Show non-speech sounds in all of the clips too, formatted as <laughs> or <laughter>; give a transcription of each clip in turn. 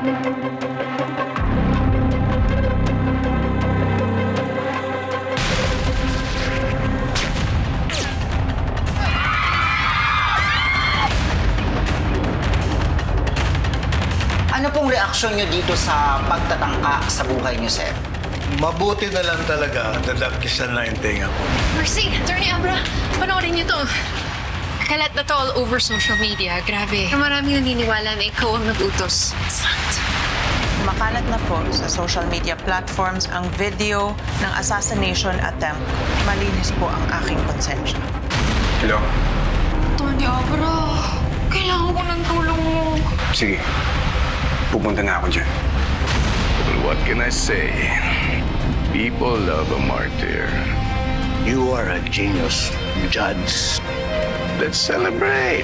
Ano pong reaksyon nyo dito sa pagtatangka sa buhay nyo, sir? Mabuti na lang talaga nadagkisan na yung tenga ko. Mercy, Attorney Abra, panoorin niyo to. Kalat na to all over social media. Grabe. Marami naniniwala na ikaw ang nagutos. Makalat na po sa social media platforms ang video ng assassination attempt. Malinis po ang aking konsensya. Hello? Attorney Abra, kailangan ko ng tulong mo. Sige, pupunta na ako dyan. What can I say? People love a martyr. You are a genius, Judge. Let's celebrate.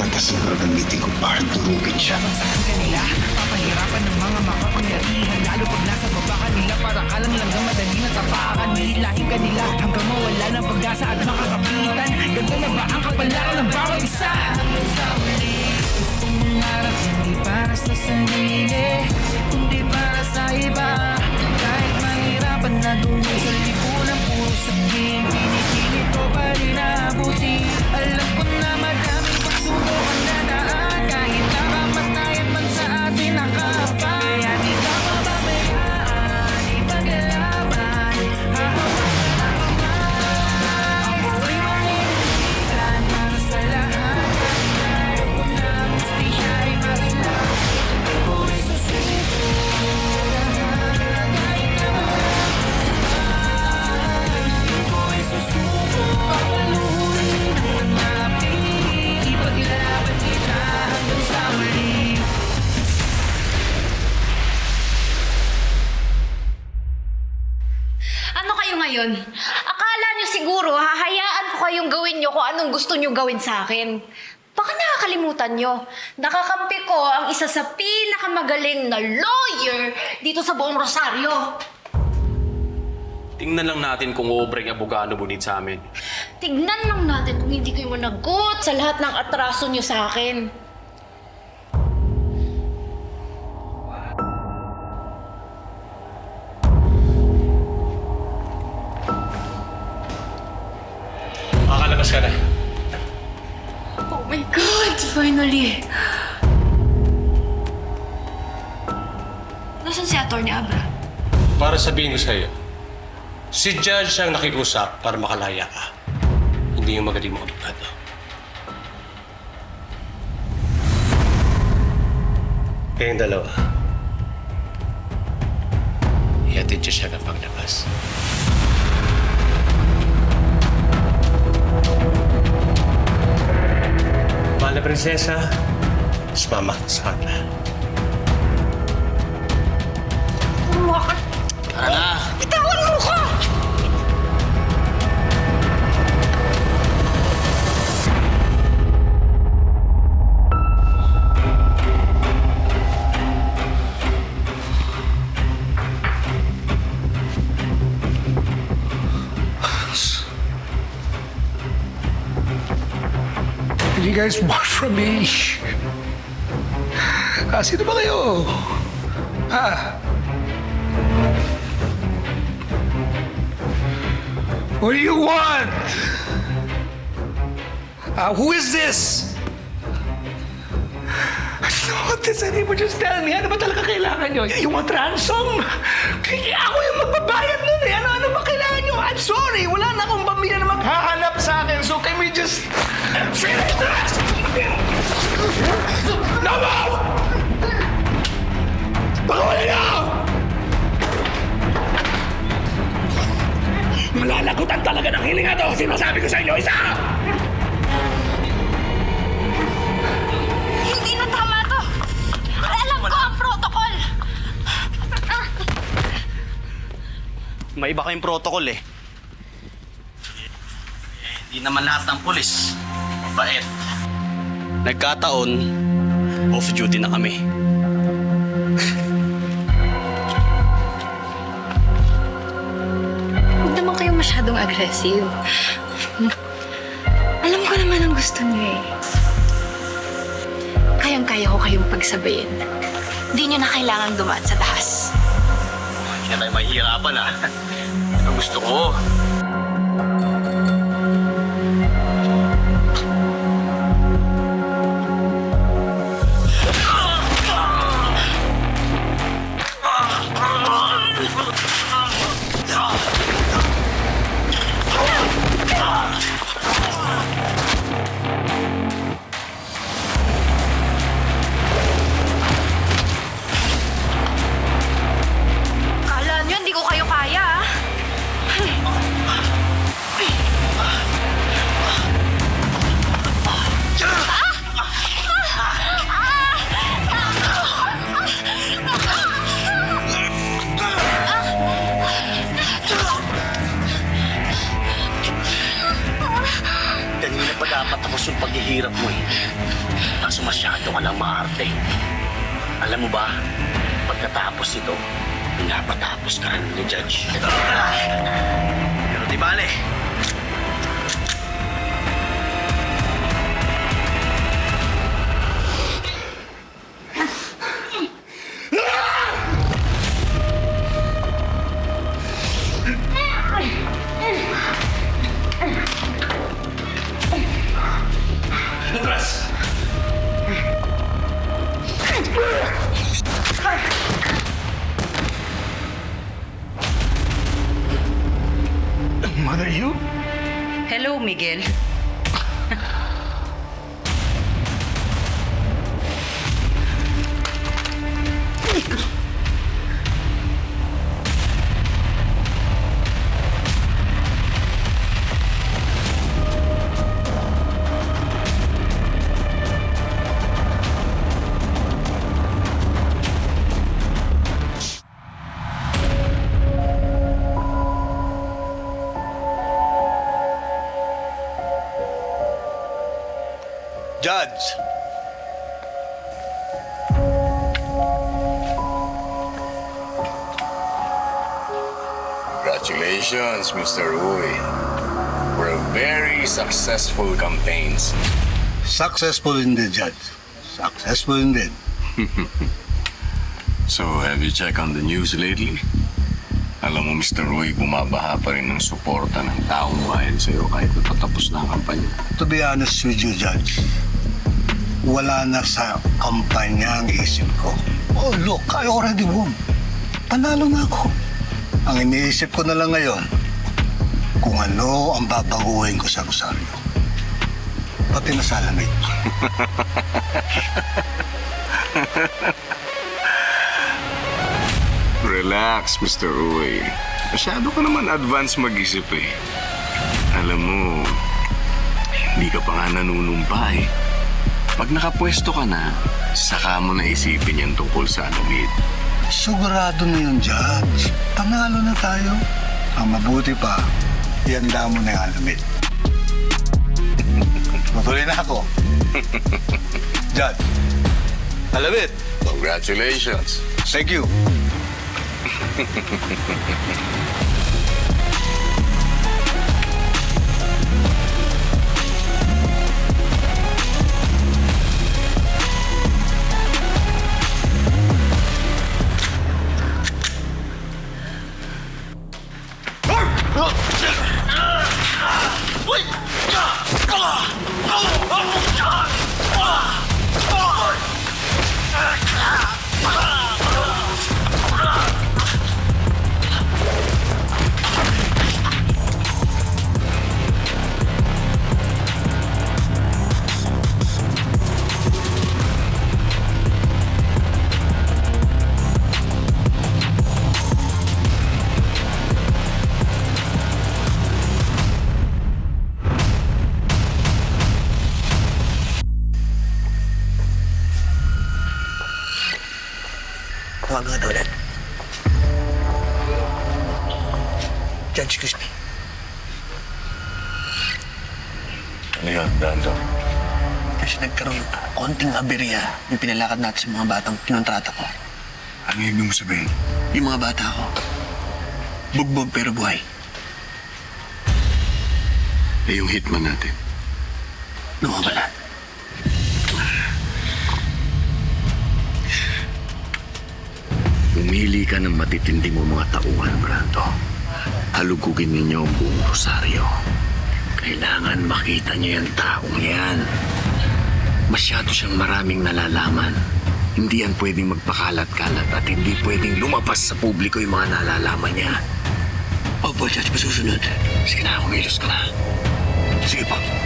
Batas na. Gagamitin ko para durugin siya. kanila Papahirapan ng mga makapangyarihan Lalo pag nasa baba kanila Para kalang langgam madali na tapakan Hilahin kanila hanggang mawala ng pag-asa at makakapitan. Ganda na ba ang kapalaran ng bawat isa? Sa Hindi para sa sarili Kundi para sa iba. Kahit mahirapan na dumi sa lipunan Puro sabihin, pinipilit ko Ano kayo ngayon? Akala niyo siguro hahayaan ko kayong gawin niyo kung anong gusto niyo gawin sa akin. Baka nakakalimutan niyo. Nakakampi ko ang isa sa pinakamagaling na lawyer dito sa buong Rosario. Tingnan lang natin kung uobreng abogado bunit sa amin. Tignan lang natin kung hindi kayo managot sa lahat ng atraso niyo sa akin. My God! Finally! Nasaan si Atty. Abra? Para sabihin ko sa'yo, si Judge ang nakiusap para makalaya ka. Hindi yung magaling mo abogado. Kayong dalawa, ihatid siya siya ng paglabas. mahal na prinsesa, mas mamahal sa akin. Bakit? Tara na! Bitawan mo ko! You guys, why? Me? Ah, sino ba kayo? Ah. What do you want? Uh, who is this? I don't want this anymore. Just tell me, ano ba talaga kailangan nyo? You want ransom? Ako yung magbabayad nun eh. Ano-ano ba kailangan nyo? I'm sorry. Wala na akong pamilya na maghahanap sa akin. So can we just finish this? No more! Baka wala na! Malalagutan talaga ng hilinga to. Sinasabi ko sa inyo, isa! Hindi na tama to! Alam ko ang protocol! May iba kayong protocol eh. Hindi naman lahat ng pulis. Bait. Nagkataon, off-duty na kami. Huwag naman kayo masyadong aggressive. Alam ko naman ang gusto niyo eh. Kayang-kaya ko kayong pagsabayin. Hindi niyo na kailangan dumaan sa taas. Na tayo mahihirapan ah. Ang gusto ko. Mo ba, pagkatapos ito, pinapatapos ka rin ni Judge. Pero di bale, Judge! Congratulations, Mr. Uy. For a very successful campaigns. Successful indeed, Judge. Successful indeed. <laughs> So, have you checked on the news lately? Alam mo, Mr. Roy, bumabaha pa rin ng suporta ng taong bayan sa'yo kahit napatapos na ang kampanya. To be honest with you, Judge, wala na sa kampanya ang isip ko. Oh, look, I already won. Panalo na ako. Ang iniisip ko na lang ngayon, kung ano ang babaguhin ko sa Rosario. Pati na salamin. <laughs> Relax, Mr. Uy. Masyado ka naman advance mag-isip eh. Alam mo, hindi ka pa nga nanunumpa eh. Pag nakapwesto ka na, saka mo na isipin yan tungkol sa alamid. Sigurado na yun, Judge. Panalo na tayo. Ang mabuti pa, ihanda mo na yung alamit. <laughs> Matuloy na ako. <laughs> Judge, alamit. Congratulations. Thank you. <laughs> yung pinalakad natin sa mga batang kinontrata ko. Ano ibig mo sabihin? Yung mga bata ko, bugbog pero buhay. Eh, yung hitman natin. Nawawala. Pumili ka ng matitindi mo mga tauhan, Brando. Halugugin ninyo ang buong rosaryo. Kailangan makita niyo yung taong yan. Masyado siyang maraming nalalaman. Hindi yan pwedeng magpakalat-kalat at hindi pwedeng lumabas sa publiko yung mga nalalaman niya. Opo, Judge, masusunod. Sige na, kumilos ka na. Sige pa.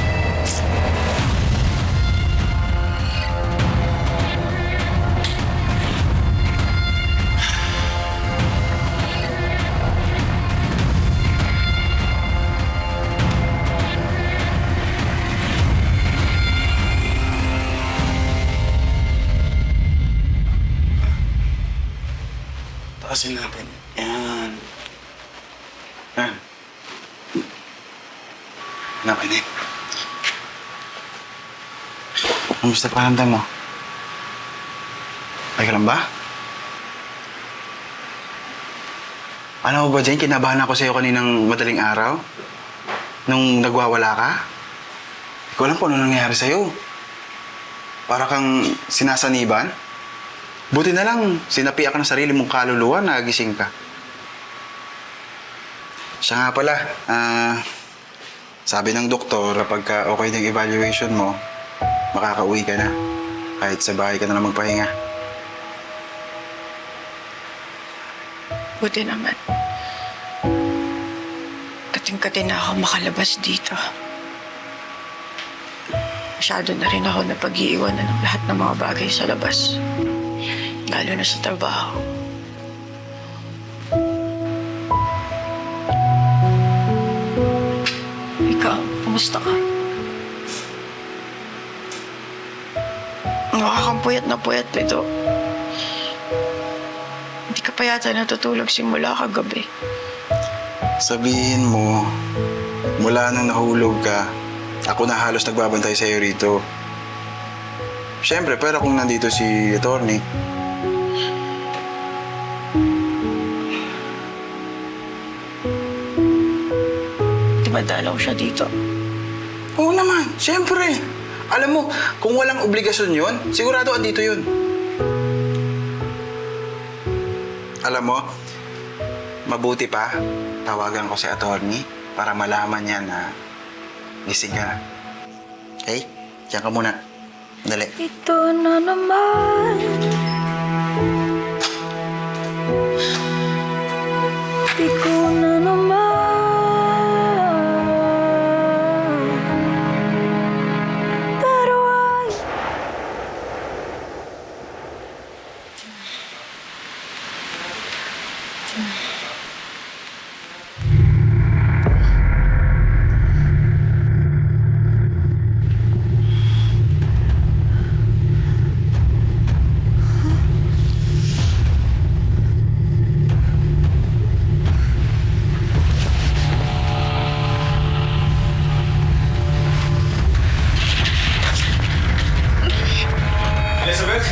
Kamusta pakiramdam mo? Okay ka lang ba? Ano ba dyan? Kinabahan ako sa'yo kaninang madaling araw? Nung nagwawala ka? Hindi ko alam kung ano nangyayari sa'yo. Para kang sinasaniban? Buti na lang, sinapiak ka ng sarili mong kaluluwa, nagising ka. Siya nga pala, ah, sabi ng doktor, kapag ka okay ng evaluation mo, makakauwi ka na. Kahit sa bahay ka na lang magpahinga. Buti naman. Kating-kating na ako makalabas dito. Masyado na rin ako na pag-iiwanan ng lahat ng mga bagay sa labas. Lalo na sa trabaho. Ikaw, kumusta ka? Nakakampuyat na puyat ito. Hindi ka pa yata natutulog simula kagabi. Sabihin mo, mula nung nahulog ka, ako na halos nagbabantay sa'yo rito. Siyempre, pero kung nandito si attorney, Di ba dalaw siya dito? Oo naman, siyempre. Alam mo, kung walang obligasyon yon, sigurado andito yun. Alam mo, mabuti pa, tawagan ko si attorney para malaman niya na gising ka. Okay? Diyan ka muna. Dali. Ito na naman. Elizabeth?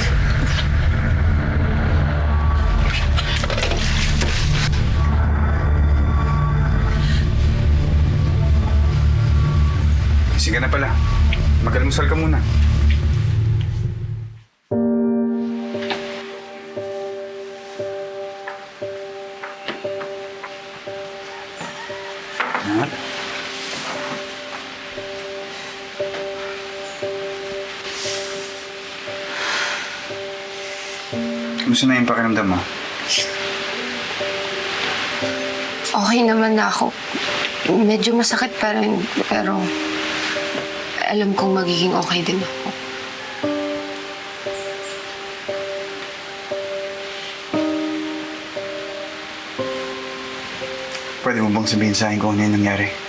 Sige na pala. Mag-almusal ka muna. Kumusta na yung pakiramdam mo? Okay naman na ako. Medyo masakit pa rin, pero alam kong magiging okay din ako. Pwede mo bang sabihin sa akin kung ano yung nangyari?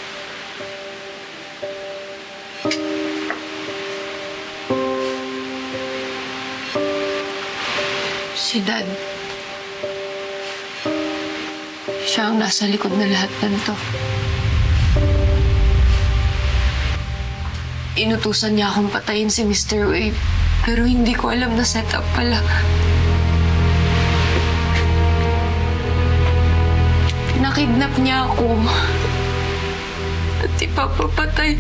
Nasa likod na lahat ng to. Inutusan niya akong patayin si Mr. Wave. Pero hindi ko alam na setup pala. Nakidnap niya ako. At ipapapatay.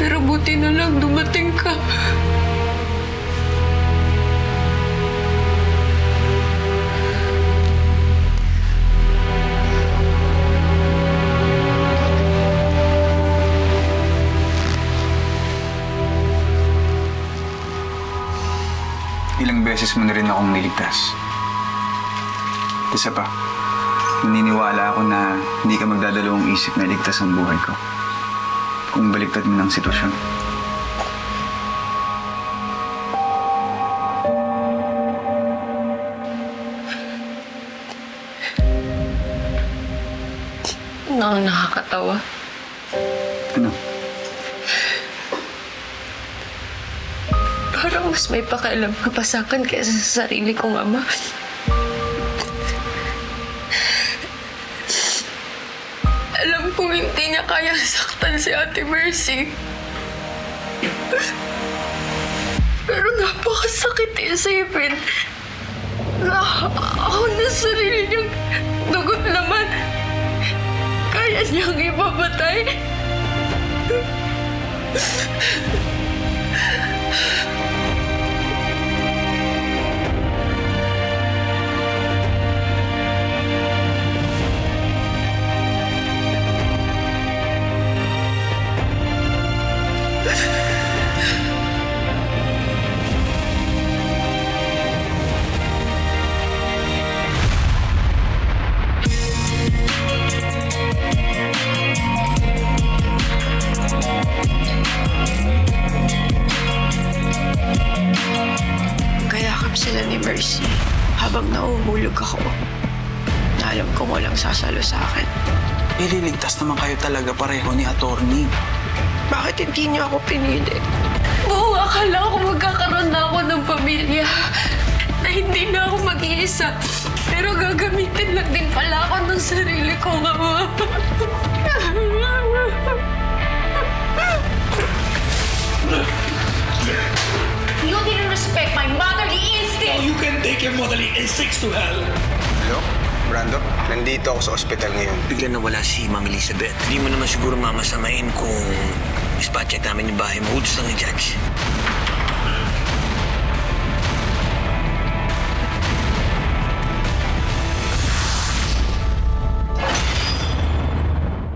Pero buti na lang dumating ka. Ilang beses mo na rin akong niligtas. Isa pa, naniniwala ako na hindi ka magdadalawang isip na iligtas ang buhay ko. Kung baliktad mo ng sitwasyon. Nang nakakatawa. Mas may pakialam ka pa sa akin kaysa sa sarili kong ama. Alam kong hindi niya kaya saktan si Ate Mercy. Pero napakasakit isipin na ako na sarili niyang dugot naman. Kaya niyang ipapatay. Sila ni Mercy habang nauhulog ako. Na alam kong walang sasalo sa akin. Ililigtas naman kayo talaga pareho ni attorney. Bakit hindi niyo ako pinili? Buong akala ko magkakaroon na ako ng pamilya. Na hindi na ako mag-iisa. Pero gagamitin lang din pala ako ng sarili kong ama. You didn't respect my motherly instinct! You can take your motherly instincts to hell. Hello? Brando, nandito ako sa ospital ngayon. Biglang nawala si Ma'am Elizabeth. Hindi mo naman siguro mamasamain kung spot check namin yung bahay mo. Utos lang ni Judge.